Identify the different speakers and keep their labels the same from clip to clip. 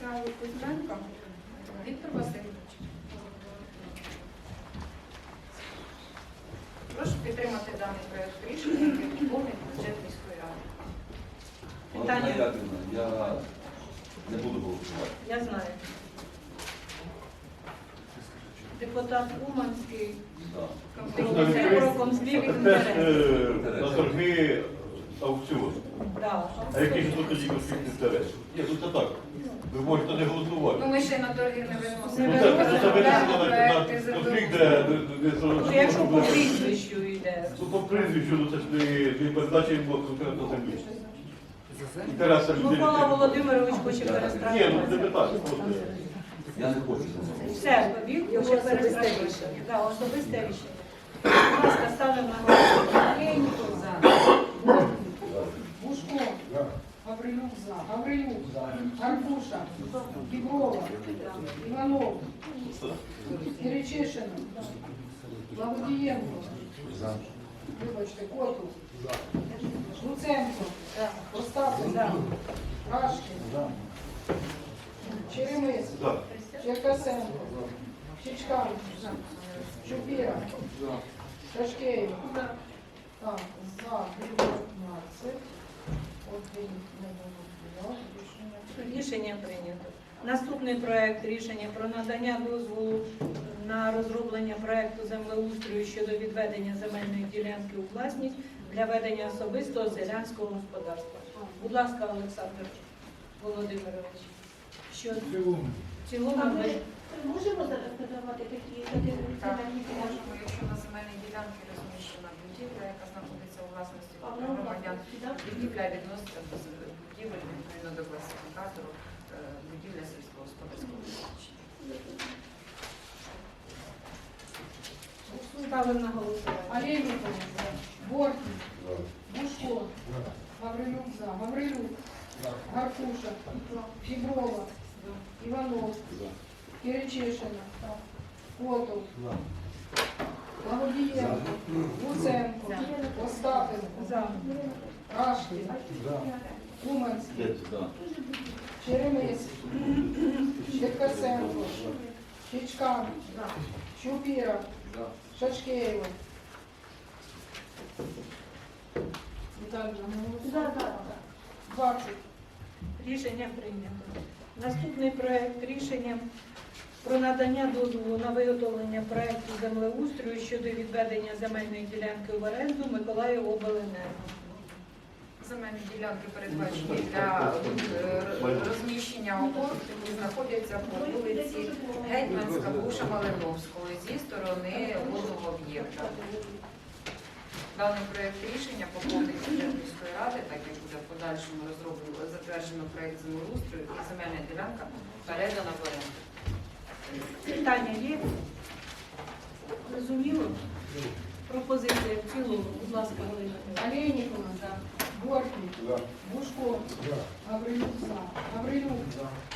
Speaker 1: ініціали Кузьменка Віктор Васильович. Прошу підтримати даний проект рішення, який доповнить бюджет міської ради.
Speaker 2: Питання?
Speaker 3: Яківна, я не буду голосувати.
Speaker 2: Я знаю. Депутат Уманський,
Speaker 3: Да.
Speaker 2: це про конфлікт.
Speaker 4: Теж е, на торги аукціон.
Speaker 2: Да.
Speaker 4: А який ж тут тоді конфлікт інтересів? Ні, тут не так. Ви можете не
Speaker 1: Ну,
Speaker 4: голосувати.
Speaker 1: ми ще на торги не виносимо.
Speaker 4: Ну, це, це, це вирішено на, на конфлікт,
Speaker 1: дорогу.
Speaker 4: де, де, де,
Speaker 2: Ну, якщо по прізвищу йде.
Speaker 4: Ну, по прізвищу, ну, це ж не, не передача йому конкретно землі. Інтереса
Speaker 2: Микола
Speaker 4: людини.
Speaker 2: Володимирович хоче
Speaker 4: Ні, ну не
Speaker 2: перестрахувати.
Speaker 4: питання, просто.
Speaker 3: Я не хочу.
Speaker 2: Все, він хоче перестрахувати. Да, особисте рішення. Будь ласка, ставимо на голосування.
Speaker 5: Олейников за. Гаврилюк. Аркуша. Діброва. Іванов. Киричишина. Благодієнко. Вибачте, Коту. Луценко. Остапов. Рашкін. Черемис. Черкасенко. Чичкан. Чупіра. Шашкеєв. Так, за 19. Один не голосував. Рішення
Speaker 2: Рішення прийнято. Наступний проект рішення про надання дозволу на розроблення проекту землеустрою щодо відведення земельної ділянки у власність для ведення особистого селянського господарства. Будь ласка, Олександр Володимирович. Що в цілому ми
Speaker 6: Можемо зараз подавати такі категорії
Speaker 1: Так, можемо,
Speaker 6: ділянки?
Speaker 1: якщо на земельній ділянці розміщена будівля, яка знаходиться у власності
Speaker 6: А воно
Speaker 1: громадян,
Speaker 6: так?
Speaker 1: будівля відноситься до з- будівель відповідно до класифікатору е, будівля сільськогосподарського призначення.
Speaker 2: ставимо на голосування.
Speaker 5: Олейников за. Бортник. Бушко. Гаврилюк за. Гаврилюк. Гаркуша. Фіброва. Іванов. Киричишина. Котов. Благодієнко. Луценко. Остапенко. Рашкін. Уманський.
Speaker 3: Де це? Да.
Speaker 5: Черемис. Черкасенко. Чичкан. Чупіра. Шашкеєва.
Speaker 6: За, за.
Speaker 5: 20.
Speaker 2: Рішення прийнято. Наступний проект рішення про надання дозволу на виготовлення проекту землеустрою щодо відведення земельної ділянки в оренду Миколаїв обленерго.
Speaker 1: Земельні ділянки передбачені для е, розміщення опор, які знаходяться по вулиці Гетьманська, Буша Малиновського зі сторони водного об'єкта. Даний проєкт рішення поповнить бюджет міської ради, так як буде в подальшому розроблено затверджено проєкт землеустрою і земельна ділянка передана в оренду.
Speaker 2: Питання є? Розуміло? Пропозиція в цілому, будь ласка, Галина.
Speaker 5: Олейникова за. Бортник. Бушко. Гаврилюк. Гаврилюк.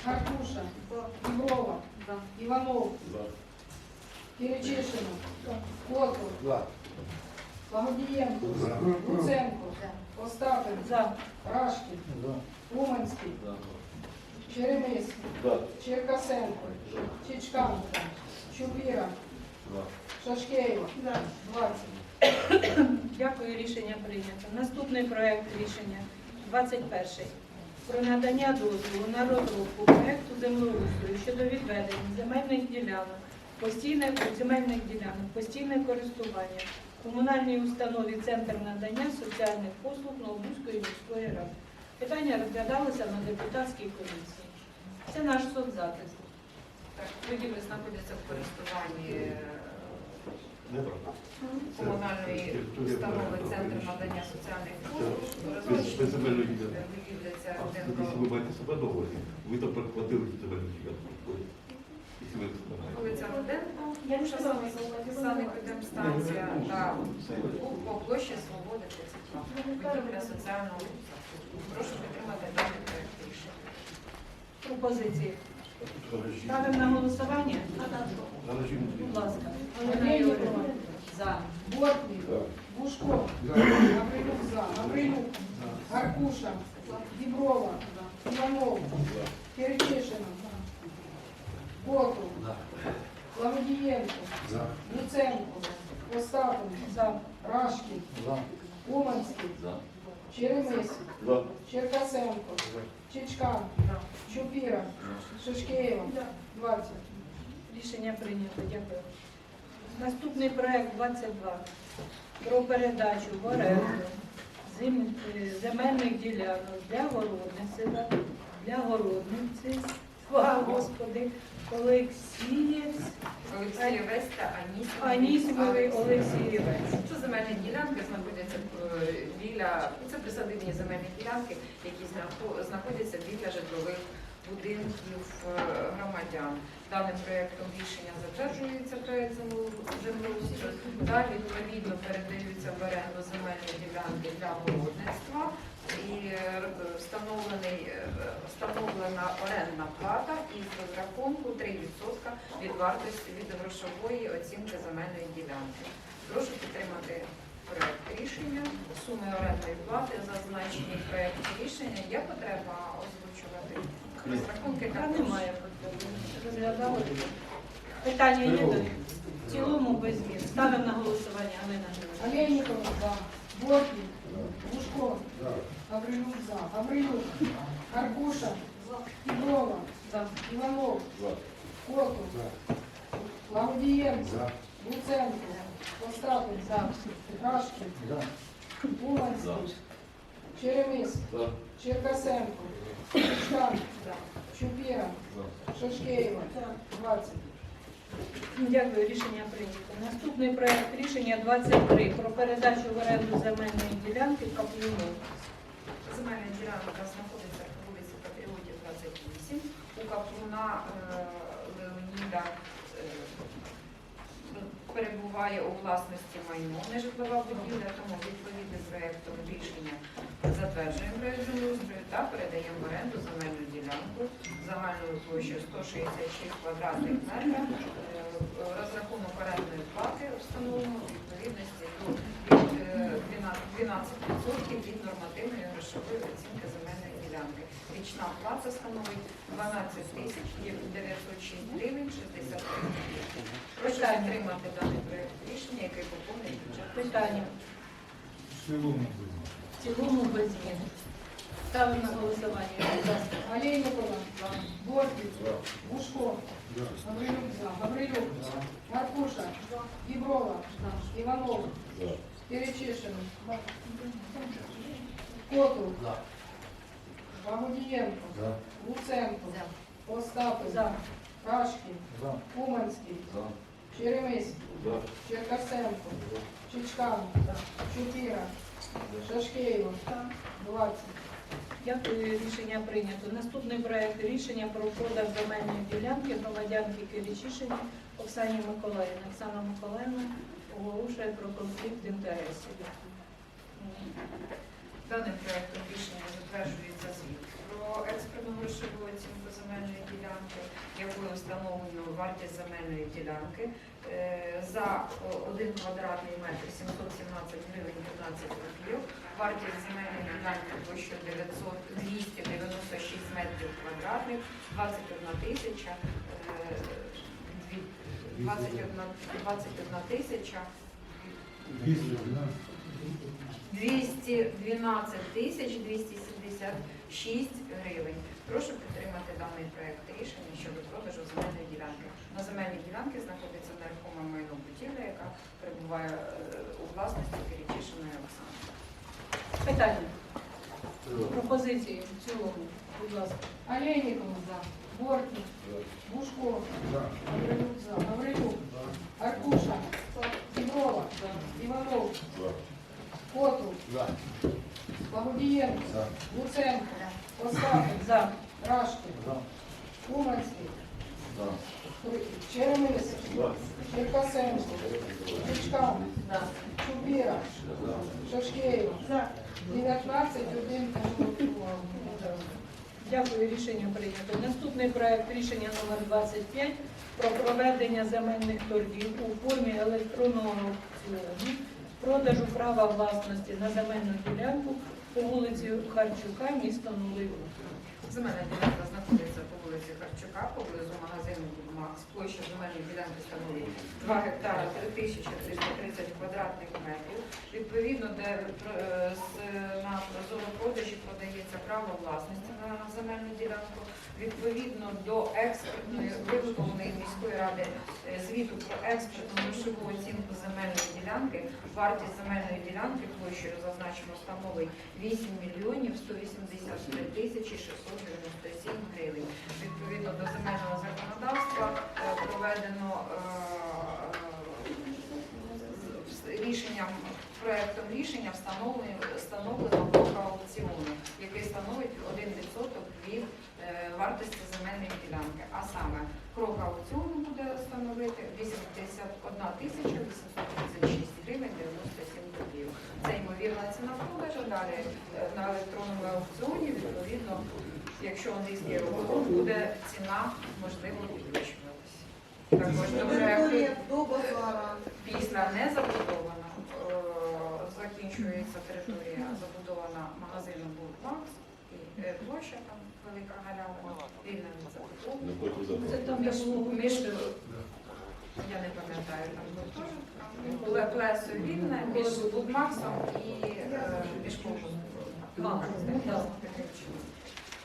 Speaker 5: Гаркуша. Іврова. Іванов. Киричишина. Котов. Благодієнко. Луценко. Остапенко.
Speaker 2: За.
Speaker 5: Рашкін. Уманський. Черемис.
Speaker 4: Да.
Speaker 5: Черкасенко. Чичкан. Чупіра. Шашкеєва. 20.
Speaker 2: Дякую, рішення прийнято. Наступний проект рішення 21. Про надання дозволу на розробку проекту землеустрою щодо відведення земельних ділянок, постійне земельних ділянок, постійне користування комунальній установі Центр надання соціальних послуг Новобузької міської ради. Питання розглядалося на депутатській комісії. Це наш соцзахист.
Speaker 1: Так, будівлі знаходяться в користуванні е. Комунальної установи Центр надання соціальних послуг.
Speaker 4: Якщо ви маєте себе договорі, ви там перехватили себе ви маєте.
Speaker 1: Вулиця санепідемстанція та по площі Свободи 32. Будівля соціального. Прошу підтримати даний проект рішення.
Speaker 2: Пропозиції. Ставимо на голосування. Будь ласка.
Speaker 5: Олена
Speaker 2: За.
Speaker 5: Бортник. Бушко. Гаврилюк за. Гаврилюк. Аркуша. Діброва. Іванов. Перечешина. Боту. Лаводієнко. Луценко. Остапенко. За. Рашкін. Уманський. Черемис. Черкасенко. Киричишина. Чупіра, Шишкеєва, 20.
Speaker 2: Рішення прийнято. Дякую. Наступний проект 22 про передачу в оренду зем- е, земельних ділянок для городниці, для городниці, слава Господи, Олексієць,
Speaker 1: Олексієвець та Анісімовий.
Speaker 2: Анісімовий Олексієвець.
Speaker 1: Це земельні ділянки знаходяться е, біля, це присадибні земельні ділянки, які знаходяться біля житлових будинків е, громадян. Даним проєктом рішення затверджується проєкт землеу- землеустрою. Далі відповідно передаються в оренду земельні ділянки для городництва і е, е, встановлена орендна плата із розрахунку 3% від вартості від грошової оцінки земельної ділянки. Прошу підтримати проект рішення. Суми орендної плати зазначені в проєкті рішення. Є потреба озвучувати розрахунки
Speaker 2: Та немає потреби. Розглядали. Питання є до в цілому без змін. Ставимо на голосування, Галина Григорівна.
Speaker 5: Олейникова, за. Бортник, Бушко, Гаврилюк, за. Гаврилюк, Аркуша, Кедрова,
Speaker 2: За.
Speaker 5: Иванов, Котов, Лаудиенко, Луценко, Остапин, Рашкин, Уманский, Черемис, Черкасенко, Чкан, Чупира, Шашкеева, 20.
Speaker 2: Дякую, рішення прийнято. Наступний проект рішення 23 про передачу в оренду земельної ділянки Каплюну.
Speaker 1: Земельна ділянка знаходиться по вулиці Патріотів 28. У Каплуна е, Леоніда перебуває у власності майно нежитлова будівля, тому відповідно з проєктом рішення затверджуємо проєкт землеустрою та передаємо в оренду земельну ділянку загальною площею 166 квадратних метрів. Е, Розрахунок орендної плати встановлено відповідності до від, е, 12% від нормативної грошової оцінки земельної ділянки. Річна плата становить 12 тисяч 906 гривень 60 гривень. Прошу підтримати даний проєкт рішення, який поповнює бюджет.
Speaker 2: Питання. В цілому без змін. Ставимо на голосування. Будь ласка.
Speaker 5: Олейникова, Бортник, Бушко, Гаврилюк. Гаврилюк, Маркуша, Еброва, Иванов, Перечишин, Котов, Богудиенко, Луценко, Остапин,
Speaker 2: За.
Speaker 5: Рашкин, Уманский, Черемис, Черкасенко, Чичкан, Чупира, Шашкеева, 20.
Speaker 2: Дякую, рішення прийнято. Наступний проект рішення про продаж земельної ділянки громадянки Киричишині Оксані Миколаївні. Оксана Миколаївна оголошує про конфлікт інтересів.
Speaker 1: Даним проектом рішення про експертну оцінку земельної ділянки, якою встановлено вартість земельної ділянки е, за о, один квадратний метр 717 гривень 15 копійок. Вартість земельної ділянки площею 900 296 метрів квадратних, 21 тисяча е, 21 21 тисяча 212 тисяч 276 гривень. Прошу підтримати даний проект рішення щодо продажу земельної ділянки. На земельній ділянці знаходиться нерухоме майно будівля, яка перебуває е, у власності Киричишиної Оксани.
Speaker 2: Питання. Пропозиції в цілому. Будь ласка.
Speaker 5: Олейникова, за. Бортник, Бушко, Гаврилюк, за. Гаврилюк, Аркуша, Еброва, Иванов, Котов, Богудиенко, Луценко, Остапин,
Speaker 2: За.
Speaker 5: Рашкин, Уманский, Черемис, Черкасенко, Чичкан, Чубира, Шашкеева, 19, 1,
Speaker 2: Дякую, рішення прийнято. Наступний проект рішення номер 25 про проведення земельних торгів у формі електронного аукціону продажу права власності на земельну ділянку по вулиці Харчука, місто Рух.
Speaker 1: Земельна ділянка знаходиться по вулиці Харчука, поблизу магазину сума з площі земельної ділянки становить 2 гектара 3330 квадратних метрів. Відповідно, де е, на продажі продається право власності на земельну ділянку. Відповідно до експертної виготовленої міської ради е, звіту про експертну грошову оцінку земельної ділянки, вартість земельної ділянки площею зазначено становить 8 мільйонів 183 тисячі 697 гривень. Відповідно до земельного законодавства проведено е, е, рішенням проектом рішення встановлено встановлено блок аукціону, який становить 1% від е, вартості земельної ділянки. А саме крок аукціону буде становити 81 тисяча 836 гривень 97 копійок. Це ймовірна ціна продажу. Далі е, на електронному аукціоні відповідно, якщо англійський аукціон, буде ціна можливо підвищуватися. Також до
Speaker 5: до базара.
Speaker 1: після не забудована е, закінчується територія забудована магазином Бурбакс і е, площа там велика галявина, вільна від забудови.
Speaker 2: Це там
Speaker 1: Між, між я не пам'ятаю, там було теж. Пле- плесо вільне між Будмаксом і е, між
Speaker 2: була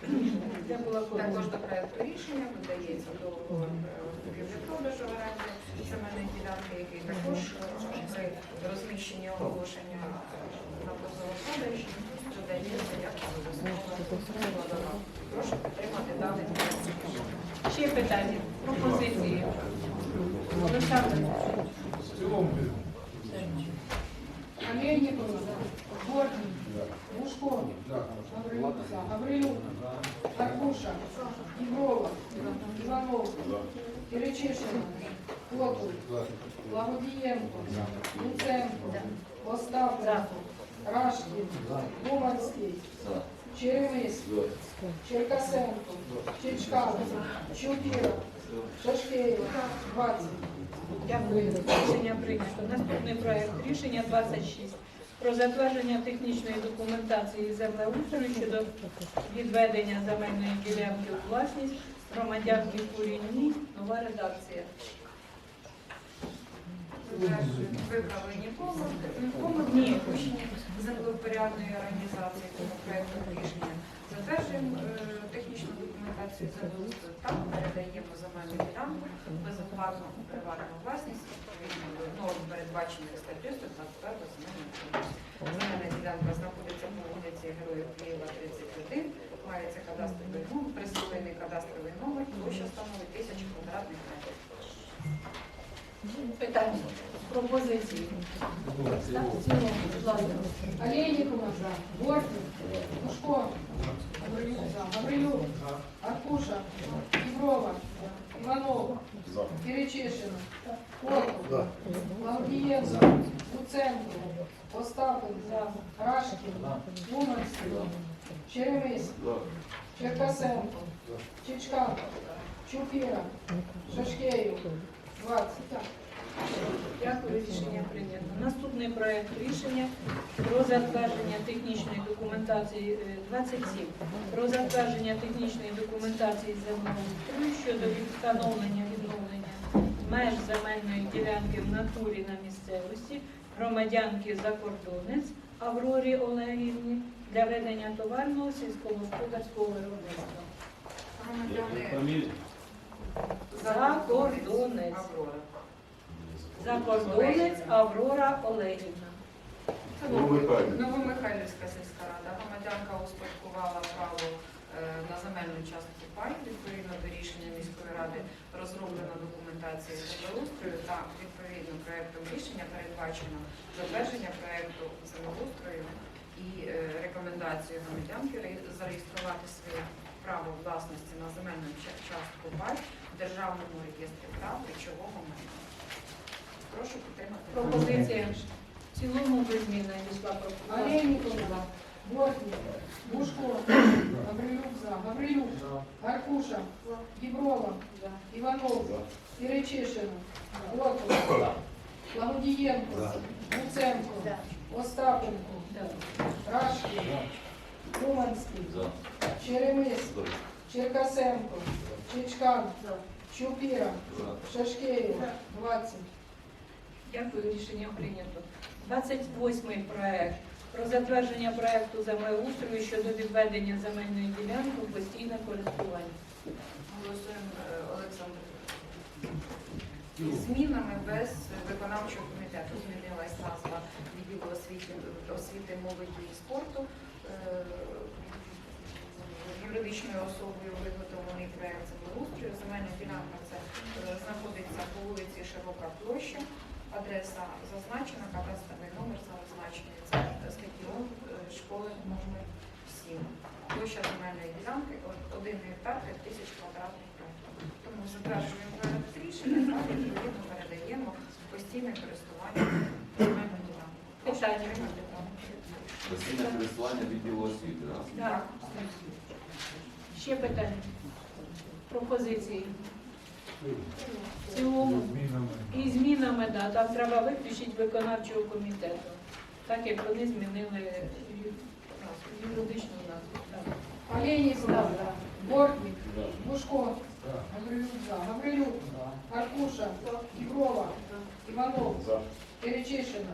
Speaker 1: Також до проекту рішення додається до продажу оренди земельної ділянки, який також е, при розміщенні оголошення на позово продаж додається як складова. Прошу підтримати даний.
Speaker 2: Ще питання, пропозиції. Олександр.
Speaker 5: Олейникова, Бортник, Бушко, Гаврилюк, Гаврилюк, Аркуша, Иврова, Иванов, Перечишина, Котов, Благодієнко, Луценко, Остапенко, Рашкін, Думанський, Черемис, Черкасенко, Чичкан, Чупіра, Шашкеєва, 20.
Speaker 2: Дякую. Рішення прийнято. Наступний проект рішення 26 про затвердження технічної документації землеустрою щодо відведення земельної ділянки у власність громадянки Курінні. Нова редакція.
Speaker 1: Виправлені помилки, землевпорядної організації тому проекту рішення. Затверджуємо е, технічну документацію землеустрою та передаємо земельну ділянку безоплатно у приватну власність відповідно до норм передбачених статтею 121 земельного кодексу. Земельна ділянка знаходиться по вулиці Героїв Києва 31, мається кадастровий номер, присвоєний кадастровий номер, площа становить 1000 квадратних метрів.
Speaker 2: Питання. Пропозиції. Так, в цілому, будь ласка.
Speaker 5: Олейникова, Бортник, Бушко, Гаврилюк, Аркуша, Иврова, Иванов, Перечишина, Котов, Лавдієнко, Луценко, Остапенко, Рашкін, Уманський, Черемис, Черкасенко, Чичкан, Чупіра, Шашкеєв, 20.
Speaker 2: Дякую, рішення прийнято. Наступний проект рішення про затвердження технічної документації е, 27. Про затвердження технічної документації землеустрою щодо встановлення відновлення меж земельної ділянки в натурі на місцевості громадянки закордонець Аврорі Олегівні для ведення товарного сільськогосподарського виробництва.
Speaker 1: Громадяни
Speaker 2: Закордонець. Закордонець Аврора Олегівна.
Speaker 4: Новомихайлівська.
Speaker 1: Новомихайлівська сільська рада. Громадянка успадкувала право е, на земельну частку пай. Відповідно до рішення міської ради розроблена документація землеустрою та відповідно проектом рішення передбачено затвердження проекту землеустрою і е, рекомендацію громадянки зареєструвати своє право власності на земельну частку пай в державному реєстрі прав речового майна. Прошу підтримати.
Speaker 2: Пропозиція. В цілому без змін надійшла пропозиція.
Speaker 5: Бортник, Бушко, Гаврилюк, Гаврилюк, Аркуша, Иврова, Иванов, Перечишина, Котов, Благодієнко, Луценко, Остапенко, Рашкін, Уманський, Черемис,
Speaker 3: За.
Speaker 5: Черкасенко, Чичкан, Чупира. Шашкеева. 20.
Speaker 2: Дякую, рішення прийнято. 28 проект про затвердження проекту землеустрою щодо відведення земельної ділянки у постійне користування.
Speaker 1: Голосуємо е, Олександр. Змінами без виконавчого комітету змінилась назва відділу освіти, освіти молоді і спорту. Е, Юридичною особою виготовлений проект землеустрою. Земельна ділянка це е, знаходиться по вулиці Широка площа. Адреса зазначена, кадастровий номер зазначений. Це стадіон школи номер 7. Площа земельної ділянки 1 гектар 5 тисяч квадратних метрів. Тому затверджуємо проект рішення та відповідно передаємо постійне користування
Speaker 2: Питання?
Speaker 1: проект рішення.
Speaker 3: Постійне користування відділу освіти, так?
Speaker 2: Так. Ще питання? Пропозиції? В цілому? І змінами, да, там треба виключити виконавчого комітету, так як вони змінили юридичну назву. Так.
Speaker 5: Олейникова. Бортник. Бушко. Гаврилюк за. Гаврилюк. Аркуша. Егрова. Иванов. Перечишина.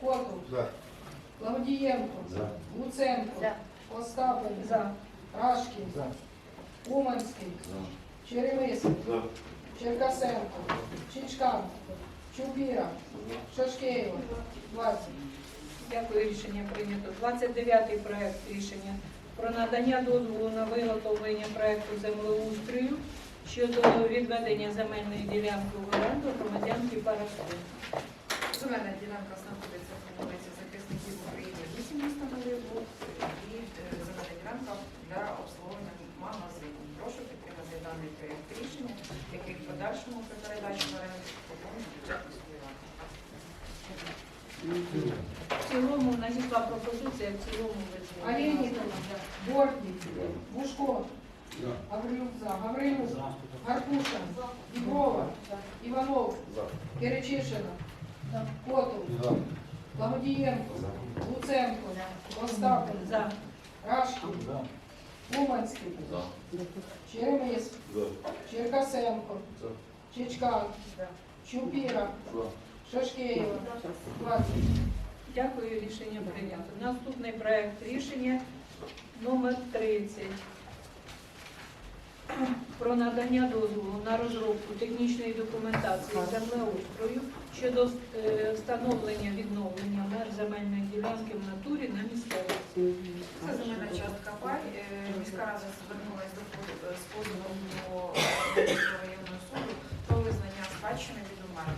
Speaker 5: Котов. Лавдієнко. Луценко. Остапин.
Speaker 2: За.
Speaker 5: Рашкін. Уманський. Черемис. Черкасенко. Чичкан. Чубіра. Шашкеєва. 20.
Speaker 2: Дякую, рішення прийнято. 29-й проект рішення про надання дозволу на виготовлення проекту землеустрою щодо відведення земельної ділянки в оренду громадянки Парашкин.
Speaker 1: Земельна ділянка знаходиться по вулиці захисників України 8 міста Новий Луг і е, земельна ділянка для обслуговування магазинів. Прошу підтримати даний проєкт рішення, який в подальшому при передачі в оренду поповнить бюджет міської ради.
Speaker 2: В цілому надійшла пропозиція, в цілому визнання.
Speaker 5: Олейникова. Бортник. Бушко. Гаврилюк за. Гаврилюк. Аркуша. Егрова. Иванов. Перечишина. Котов. Лагодієнко. Луценко. Остапин. Рашкін. Уманський. Черемис. Черкасенко. Чичкан. Чупіра. Шашкеєва. 20.
Speaker 2: Дякую, рішення прийнято. Наступний проект рішення номер 30 про надання дозволу на розробку технічної документації землеустрою щодо е, встановлення відновлення мер земельної ділянки в натурі на місцевості.
Speaker 1: Це земельна частка пай. Е, Міська рада звернулася з позовом до районного суду про визнання спадщини від на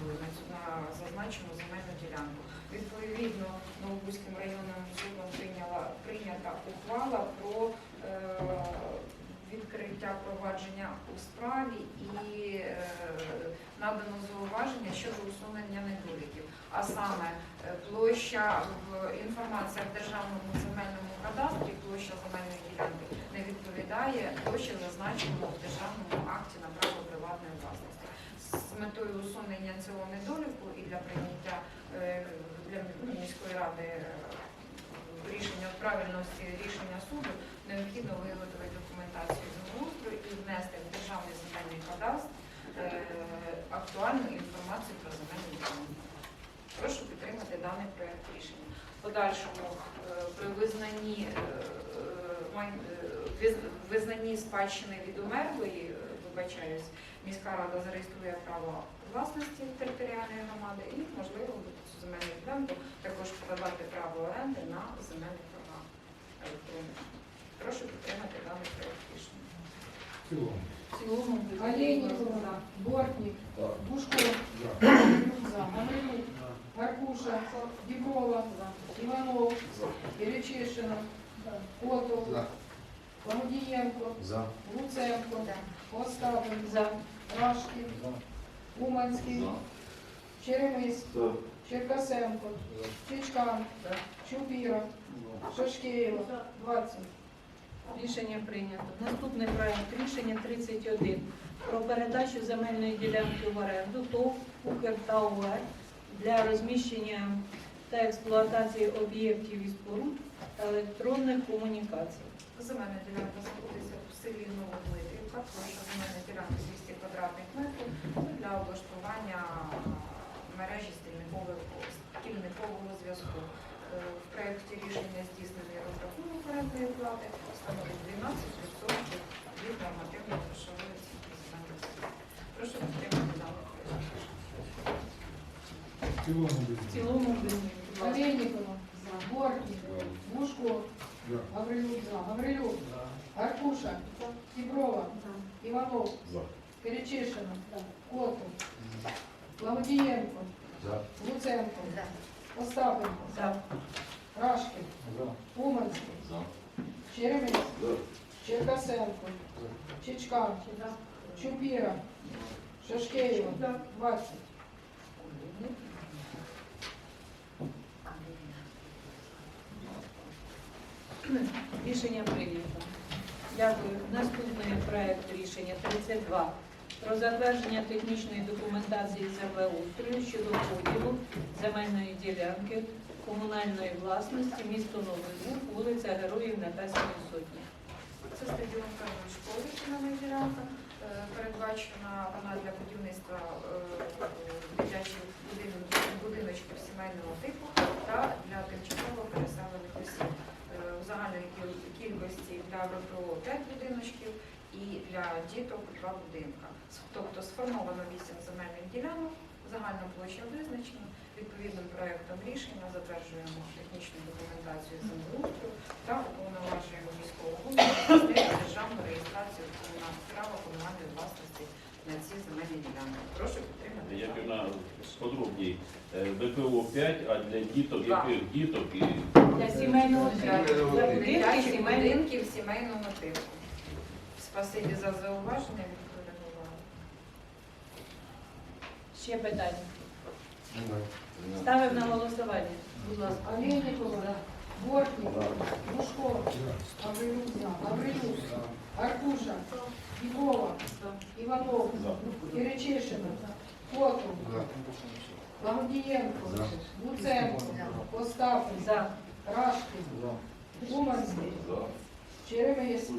Speaker 1: на зазначену земельну ділянку. Відповідно, Новобузьким районним судом прийняла прийнята ухвала про е, відкриття провадження у справі і е, надано зауваження щодо усунення недоліків. А саме е, площа інформація в державному земельному кадастрі, площа земельної ділянки не відповідає площі, зазначеному в державному акті на право приватної власності. З метою усунення цього недоліку і для прийняття е, для міської ради е, рішення правильності рішення суду необхідно виготовити документацію землеустрою і внести в державний земельний кадастр е, актуальну інформацію про земельну ділянку. Прошу підтримати даний проект рішення. Подальшому при визнанні визнанні спадщини від умерлої, вибачаюсь, міська рада зареєструє право власності територіальної громади і можливо буде цю земельну ділянку також подавати право оренди на земельних торгах електронних. Прошу підтримати даний проект рішення.
Speaker 2: В цілому
Speaker 5: Олейникова. Бортник. Бушко. Гаврилюк за. Гаврилюк. Аркуша. Егрова. Иванов. Котов. Лагодієнко. Луценко. Остапин.
Speaker 2: за.
Speaker 5: Рашкін. Уманський.
Speaker 3: За.
Speaker 5: Черемис. Черкасенко. Чичкан. Чупіра. Шашкеєва. 20.
Speaker 2: Рішення прийнято. Наступний проект рішення 31 про передачу земельної ділянки в оренду ТОВ «Укртауер» для розміщення та експлуатації об'єктів і споруд електронних комунікацій.
Speaker 1: Земельна ділянка знаходиться в селі Новодмитрівка, площа земельної ділянки 200 квадратних метрів для облаштування мережі стільникових стільникового зв'язку. Е, В проєкті рішення здійснений розрахунок орендної плати становить 12% від нормативної грошової оцінки. Прошу підтримати проєкт.
Speaker 2: В цілому. Будь ласка.
Speaker 5: Бортник, Бушко, Гаврилюк. Гаврилюк, Аркуша, Тиброва, Иванов, Перечишина, Котов, Благодієнко, Луценко, Остапенко,
Speaker 2: За.
Speaker 5: Рашкін, Уманський. Черемис, Черкасенко, Чичкан, Чупіра, Шашкеєва, 20.
Speaker 2: Рішення прийнято. Дякую. Наступний проект рішення 32 про затвердження технічної документації землеустрою щодо поділу земельної ділянки комунальної власності місто Новий Буг, вулиця Героїв Небесної Сотні.
Speaker 1: Це стадіон першої школи, земельна ділянка. Е, Передбачена вона для будівництва е, дитячих будин- будиночків сімейного типу та для ВПО 5 будиночків і для діток 2 будинка. Тобто сформовано 8 земельних ділянок, загальна площа визначена. Відповідним проектом рішення затверджуємо технічну документацію землеустрою та уповноважуємо міського голову державну реєстрацію права комунальної власності на ці земельні ділянки. Прошу підтримати.
Speaker 7: Як вона сподробній ВПО 5, а для діток, яких діток і
Speaker 2: Для сімейного
Speaker 1: Для
Speaker 2: типу. Для будинків
Speaker 1: дитячих
Speaker 2: сімейного
Speaker 1: будинків сімейного типу. Спасибі за зауваження, відкоригували.
Speaker 2: Ще питання. Ставимо на голосування. Будь ласка.
Speaker 5: Олейникова, Бортник, Бушко, Гаврилюк. Гаврилюк, Аркуша, Тиброва, Иванов, Перечишина, Котов, Благодієнко, Луценко, Остапенко,
Speaker 2: За.
Speaker 5: Рашкін, Уманський, Черемис,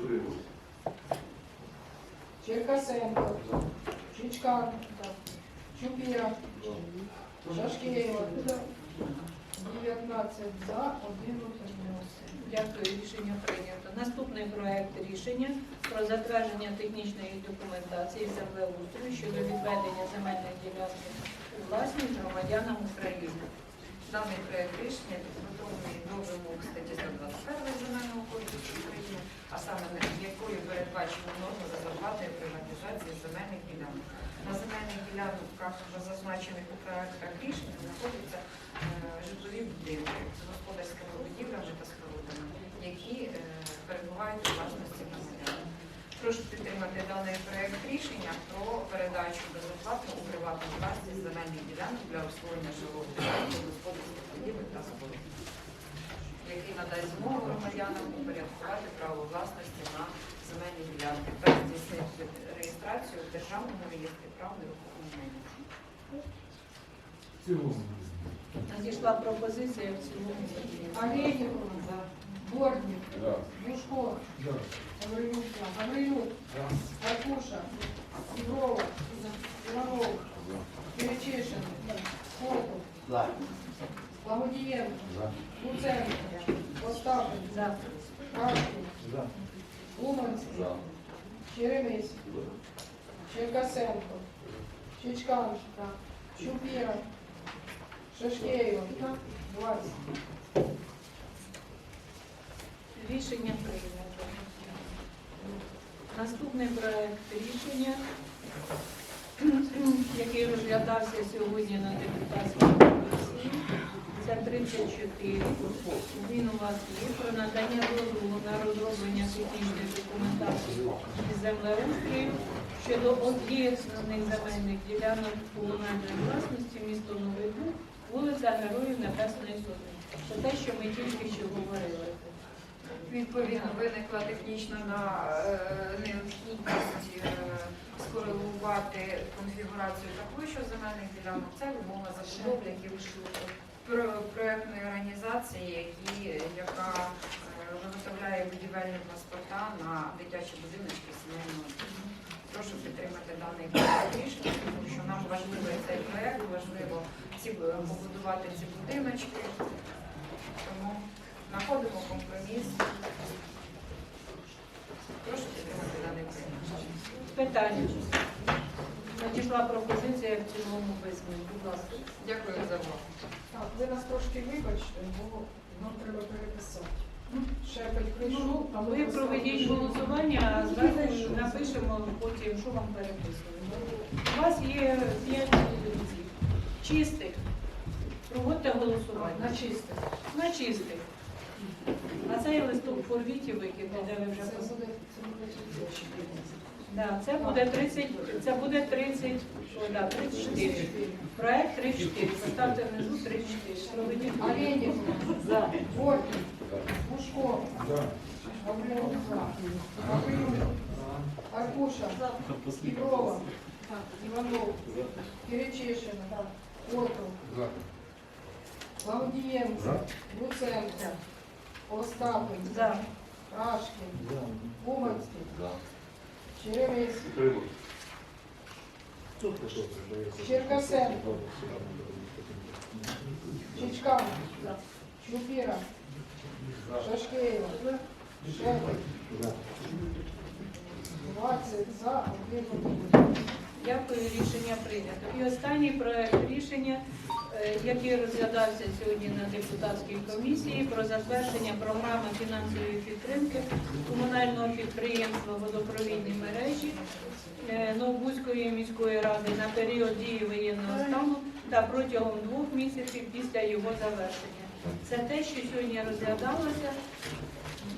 Speaker 5: Черкасенко, Чичкан, Чупіра, Шашкеєва, 19 за, 1 утримався.
Speaker 2: Дякую, рішення прийнято. Наступний проект рішення про затвердження технічної документації землеустрою щодо відведення земельної ділянки у власність громадянам України.
Speaker 1: Даний проект рішення підготовлений до вимог статті 121 Земельного кодексу України, а саме якою передбачено норми безоплатної приватизації земельних ділянок. На земельних ділянках, вже зазначених у проектах рішення, знаходяться е, житлові будинки з господарськими будівлями та спорудами, які е, перебувають у власності громадян. Прошу підтримати даний проект рішення про передачу безоплатно у приватну власність земельних ділянок для обслуговування жилого будинку, господарських будівель та споруд, який надасть змогу громадянам упорядкувати право власності на земельні ділянки. Та здійснити реєстрацію в Державному реєстрі прав нерухомого майна.
Speaker 2: Надійшла пропозиція в цілому.
Speaker 5: Олейникова, Бортник, Бушко, Гаврилюк, за. Гаврилюк, Аркуша, Тиброва, Иванов, Перечишина, Котов, Благодієнко, Луценко, Остапенко, Уманський,
Speaker 3: За.
Speaker 5: Черемис, Черкасенко, Чичкан, Чупіра, Шашкеєва, 20.
Speaker 2: Рішення прийнято. Наступний проект рішення, який розглядався сьогодні на депутатській комісії, це 34. Він у вас є про надання дозволу на розроблення технічної документації із землеустрою щодо об'єднаних земельних ділянок комунальної власності місто Новий Буг, вулиця Героїв Небесної Сотні. Це те, що ми тільки що говорили.
Speaker 1: Відповідно, виникла технічна е, необхідність е, скоригувати конфігурацію такою, що земельних ділянок це вимога забудовників про- проектної організації, які, яка е, виготовляє будівельні паспорта на дитячі будиночки сімейного. Прошу підтримати даний проект рішення, тому що нам важливий цей проект, важливо ці е, побудувати ці будиночки. Тому знаходимо компроміс. Прошу підтримати даний проект.
Speaker 2: Питання. Надійшла пропозиція в цілому без змін. Будь ласка.
Speaker 1: Дякую за увагу.
Speaker 5: Так, ви нас трошки вибачте, бо нам треба переписати. Шепель
Speaker 2: Ну,
Speaker 5: прийшов, а
Speaker 2: ви проведіть голосування, а зверху напишемо потім, що вам переписуємо. У вас є п'ять пропозицій. Чистих. Проводьте голосування.
Speaker 5: на чисте.
Speaker 2: На чистих. А цей листок порвіть і викиньте, де ви вже
Speaker 5: Це буде, це буде.
Speaker 2: Да, це буде 30, це буде 30, о, да, 34. Проект 34. Поставте внизу 34. Проведіть.
Speaker 5: Оленів,
Speaker 2: За.
Speaker 5: Горький, Пушков, Гаврилов, Гаврилов, Аркуша, Иврова, Иванов, Перечешина, Котов, Лавдиенко, Луценко, Остапин. Рашкин, Уманский,
Speaker 3: За.
Speaker 5: Черемис. Черкасенко, Чичкан, Чупира, Шашкеева, Шепель, 20 за, один.
Speaker 2: Дякую, рішення прийнято. І останній проект рішення, е, який розглядався сьогодні на депутатській комісії про затвердження програми фінансової підтримки комунального підприємства водопровідні мережі е, Новобузької міської ради на період дії воєнного стану та протягом двох місяців після його завершення. Це те, що сьогодні розглядалося.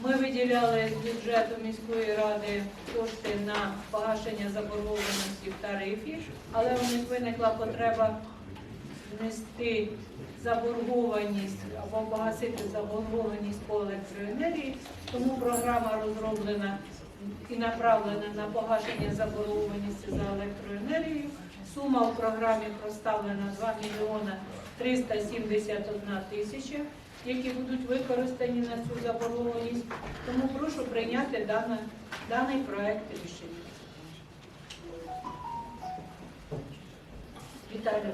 Speaker 2: Ми виділяли з бюджету міської ради кошти на погашення заборгованості в тарифі, але у них виникла потреба внести заборгованість або погасити заборгованість по електроенергії. Тому програма розроблена і направлена на погашення заборгованості за електроенергію. Сума в програмі проставлена 2 мільйона 371 тисяча, які будуть використані на цю заборгованість. Тому прошу прийняти дане, даний проект рішення. Віталій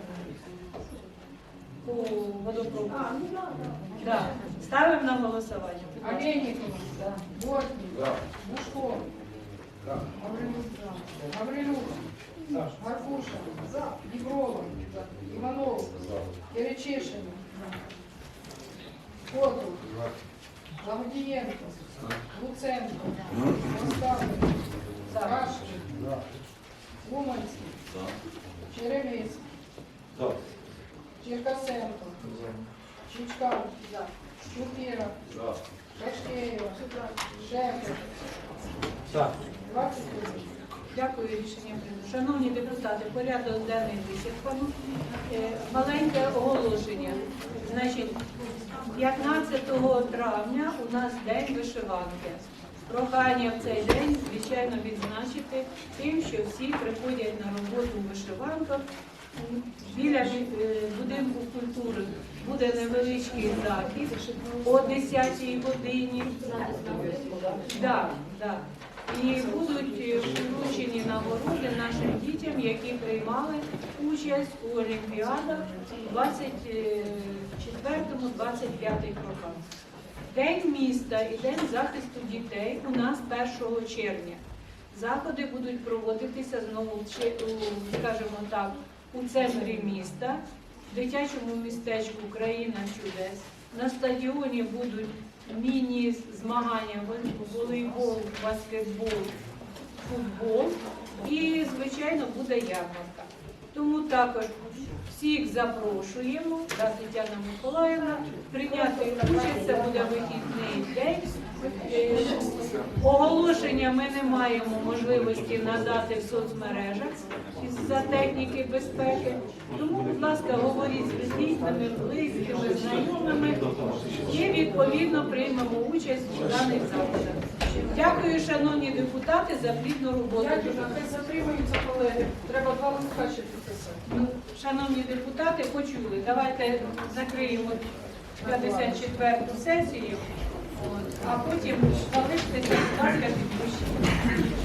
Speaker 2: по водопроводу.
Speaker 6: Ну да, да.
Speaker 2: Да. Ставимо на голосування. будь ласка.
Speaker 5: Олейникова,
Speaker 2: Да.
Speaker 5: Горький,
Speaker 3: За.
Speaker 5: Бушков, Гаврилов, Гаврилов, Маркуша, Иврова, Иванов, Перечешина, Котов, Лавдиенко, Луценко, Остапин, Рашкин, Уманский,
Speaker 3: За.
Speaker 5: Черемис, Черкасенко, Чичкан, Чупира,
Speaker 3: За.
Speaker 5: Шашкеева, Шепель, 20
Speaker 2: Дякую, рішення прийнято. Шановні депутати, порядок денний вичерпано. Е, Маленьке оголошення. Значить, 15 травня у нас день вишиванки. Прохання в цей день, звичайно, відзначити тим, що всі приходять на роботу в вишиванках. Біля е, будинку культури буде невеличкий захід о 10-й годині. Да, да. І будуть вручені нагороди нашим дітям, які приймали участь у олімпіадах 20 четвертому, 25 роках. День міста і День захисту дітей у нас 1 червня. Заходи будуть проводитися знову скажімо так, у центрі міста, в дитячому містечку Країна чудес. На стадіоні будуть міні-змагання, волейбол, баскетбол, футбол і, звичайно, буде ярмарка. Тому також всіх запрошуємо, да, Тетяна Миколаївна, прийняти участь, це буде вихідний день. Е, Оголошення ми не маємо можливості надати в соцмережах із-за техніки безпеки. Тому, будь ласка, говоріть з рідними, близькими, знайомими і відповідно приймемо участь у даних заходах. Дякую, шановні депутати, за плідну роботу.
Speaker 5: Дякую, хай затримуються колеги. Треба два підписати.
Speaker 2: Ну, Шановні депутати, почули. Давайте закриємо 54-ту сесію, а потім залиштеся, будь ласка, підпишіть.